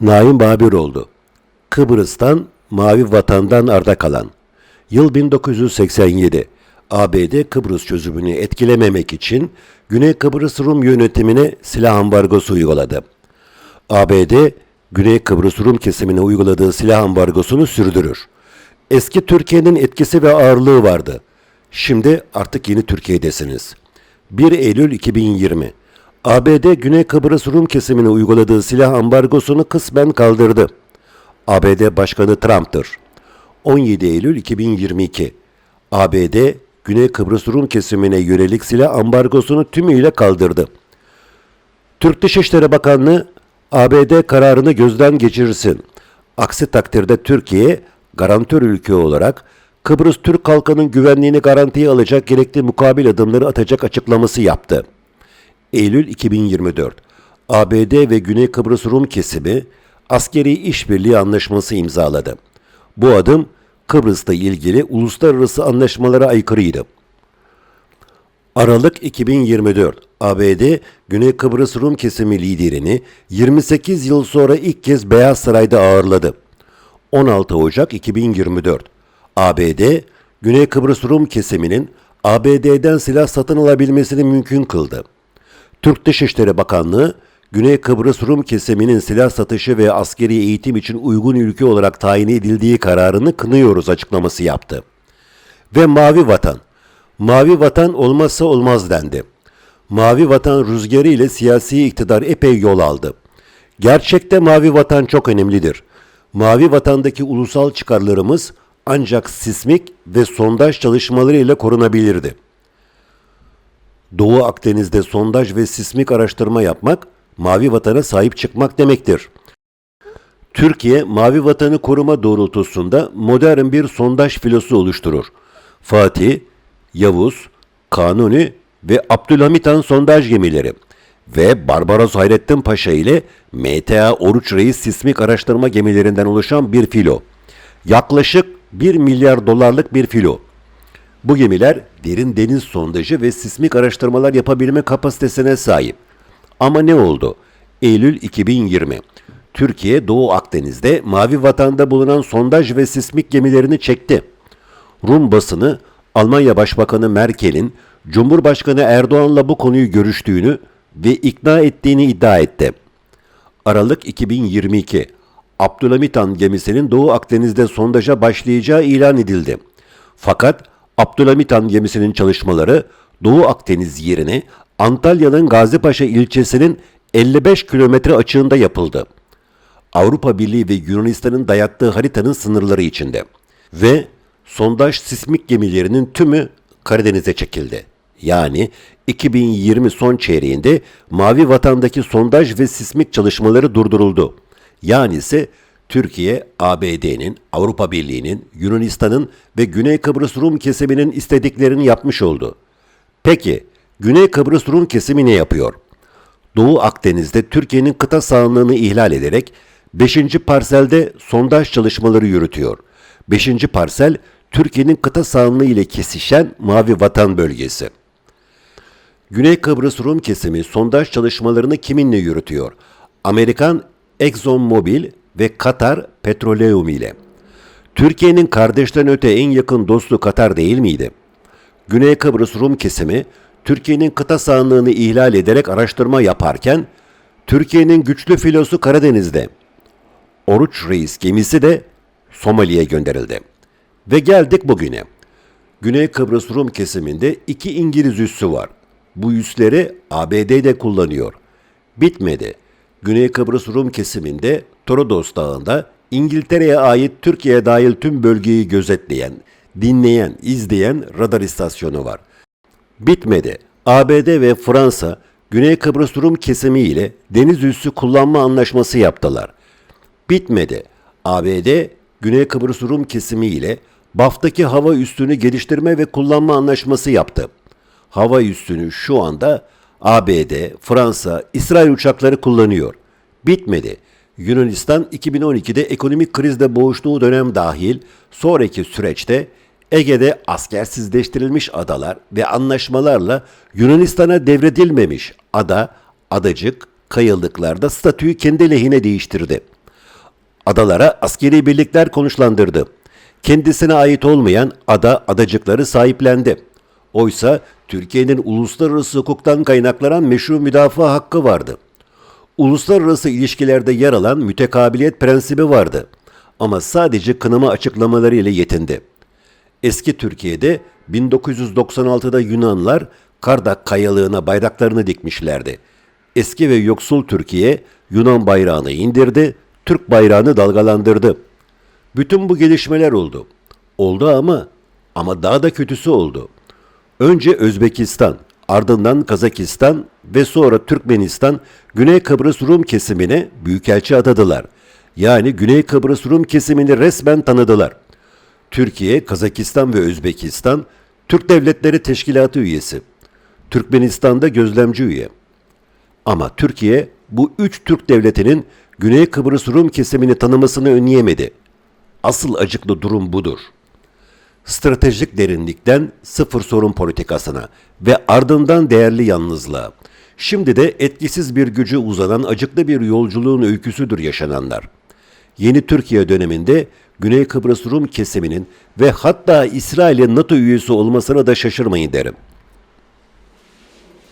Naim Babiroğlu Kıbrıs'tan Mavi Vatan'dan arda kalan Yıl 1987 ABD Kıbrıs çözümünü etkilememek için Güney Kıbrıs Rum yönetimine silah ambargosu uyguladı. ABD, Güney Kıbrıs Rum kesimine uyguladığı silah ambargosunu sürdürür. Eski Türkiye'nin etkisi ve ağırlığı vardı. Şimdi artık yeni Türkiye'desiniz. 1 Eylül 2020 ABD Güney Kıbrıs Rum kesimine uyguladığı silah ambargosunu kısmen kaldırdı. ABD Başkanı Trump'tır. 17 Eylül 2022 ABD Güney Kıbrıs Rum kesimine yönelik silah ambargosunu tümüyle kaldırdı. Türk Dışişleri Bakanlığı ABD kararını gözden geçirsin. Aksi takdirde Türkiye garantör ülke olarak Kıbrıs Türk halkının güvenliğini garantiye alacak gerekli mukabil adımları atacak açıklaması yaptı. Eylül 2024 ABD ve Güney Kıbrıs Rum kesimi askeri işbirliği anlaşması imzaladı. Bu adım Kıbrıs'ta ilgili uluslararası anlaşmalara aykırıydı. Aralık 2024 ABD Güney Kıbrıs Rum kesimi liderini 28 yıl sonra ilk kez Beyaz Saray'da ağırladı. 16 Ocak 2024 ABD Güney Kıbrıs Rum kesiminin ABD'den silah satın alabilmesini mümkün kıldı. Türk Dışişleri Bakanlığı, Güney Kıbrıs Rum kesiminin silah satışı ve askeri eğitim için uygun ülke olarak tayin edildiği kararını kınıyoruz açıklaması yaptı. Ve Mavi Vatan, Mavi Vatan olmazsa olmaz dendi. Mavi Vatan rüzgarı ile siyasi iktidar epey yol aldı. Gerçekte Mavi Vatan çok önemlidir. Mavi Vatan'daki ulusal çıkarlarımız ancak sismik ve sondaj çalışmaları ile korunabilirdi. Doğu Akdeniz'de sondaj ve sismik araştırma yapmak, Mavi Vatan'a sahip çıkmak demektir. Türkiye, Mavi Vatan'ı koruma doğrultusunda modern bir sondaj filosu oluşturur. Fatih, Yavuz, Kanuni ve Abdülhamit Han sondaj gemileri ve Barbaros Hayrettin Paşa ile MTA Oruç Reis sismik araştırma gemilerinden oluşan bir filo. Yaklaşık 1 milyar dolarlık bir filo. Bu gemiler derin deniz sondajı ve sismik araştırmalar yapabilme kapasitesine sahip. Ama ne oldu? Eylül 2020. Türkiye Doğu Akdeniz'de Mavi Vatan'da bulunan sondaj ve sismik gemilerini çekti. Rum basını Almanya Başbakanı Merkel'in Cumhurbaşkanı Erdoğan'la bu konuyu görüştüğünü ve ikna ettiğini iddia etti. Aralık 2022 Abdülhamit Han gemisinin Doğu Akdeniz'de sondaja başlayacağı ilan edildi. Fakat Abdülhamit Han gemisinin çalışmaları Doğu Akdeniz yerine Antalya'nın Gazipaşa ilçesinin 55 kilometre açığında yapıldı. Avrupa Birliği ve Yunanistan'ın dayattığı haritanın sınırları içinde. Ve sondaj sismik gemilerinin tümü Karadeniz'e çekildi. Yani 2020 son çeyreğinde Mavi Vatan'daki sondaj ve sismik çalışmaları durduruldu. Yani ise Türkiye, ABD'nin, Avrupa Birliği'nin, Yunanistan'ın ve Güney Kıbrıs Rum kesiminin istediklerini yapmış oldu. Peki, Güney Kıbrıs Rum kesimi ne yapıyor? Doğu Akdeniz'de Türkiye'nin kıta sahanlığını ihlal ederek 5. parselde sondaj çalışmaları yürütüyor. 5. parsel Türkiye'nin kıta sahanlığı ile kesişen Mavi Vatan bölgesi. Güney Kıbrıs Rum kesimi sondaj çalışmalarını kiminle yürütüyor? Amerikan ExxonMobil ve Katar Petroleum ile. Türkiye'nin kardeşten öte en yakın dostu Katar değil miydi? Güney Kıbrıs Rum kesimi Türkiye'nin kıta sahanlığını ihlal ederek araştırma yaparken Türkiye'nin güçlü filosu Karadeniz'de. Oruç Reis gemisi de Somali'ye gönderildi. Ve geldik bugüne. Güney Kıbrıs Rum kesiminde iki İngiliz üssü var. Bu üsleri ABD de kullanıyor. Bitmedi. Güney Kıbrıs Rum kesiminde Torodos Dağı'nda İngiltere'ye ait Türkiye'ye dahil tüm bölgeyi gözetleyen, dinleyen, izleyen radar istasyonu var. Bitmedi. ABD ve Fransa Güney Kıbrıs Rum kesimi ile deniz üssü kullanma anlaşması yaptılar. Bitmedi. ABD Güney Kıbrıs Rum kesimi ile BAF'taki hava üssünü geliştirme ve kullanma anlaşması yaptı. Hava üssünü şu anda ABD, Fransa, İsrail uçakları kullanıyor. Bitmedi. Yunanistan 2012'de ekonomik krizde boğuştuğu dönem dahil sonraki süreçte Ege'de askersizleştirilmiş adalar ve anlaşmalarla Yunanistan'a devredilmemiş ada, adacık, kayalıklarda statüyü kendi lehine değiştirdi. Adalara askeri birlikler konuşlandırdı. Kendisine ait olmayan ada adacıkları sahiplendi. Oysa Türkiye'nin uluslararası hukuktan kaynaklanan meşru müdafaa hakkı vardı. Uluslararası ilişkilerde yer alan mütekabiliyet prensibi vardı. Ama sadece kınama açıklamaları ile yetindi. Eski Türkiye'de 1996'da Yunanlar Kardak kayalığına bayraklarını dikmişlerdi. Eski ve yoksul Türkiye Yunan bayrağını indirdi, Türk bayrağını dalgalandırdı. Bütün bu gelişmeler oldu. Oldu ama ama daha da kötüsü oldu. Önce Özbekistan, ardından Kazakistan ve sonra Türkmenistan Güney Kıbrıs Rum kesimine büyükelçi atadılar. Yani Güney Kıbrıs Rum kesimini resmen tanıdılar. Türkiye, Kazakistan ve Özbekistan Türk Devletleri Teşkilatı üyesi. Türkmenistan'da gözlemci üye. Ama Türkiye bu üç Türk devletinin Güney Kıbrıs Rum kesimini tanımasını önleyemedi. Asıl acıklı durum budur. Stratejik derinlikten sıfır sorun politikasına ve ardından değerli yalnızlığa. Şimdi de etkisiz bir gücü uzanan acıklı bir yolculuğun öyküsüdür yaşananlar. Yeni Türkiye döneminde Güney Kıbrıs Rum kesiminin ve hatta İsrail'in NATO üyesi olmasına da şaşırmayın derim.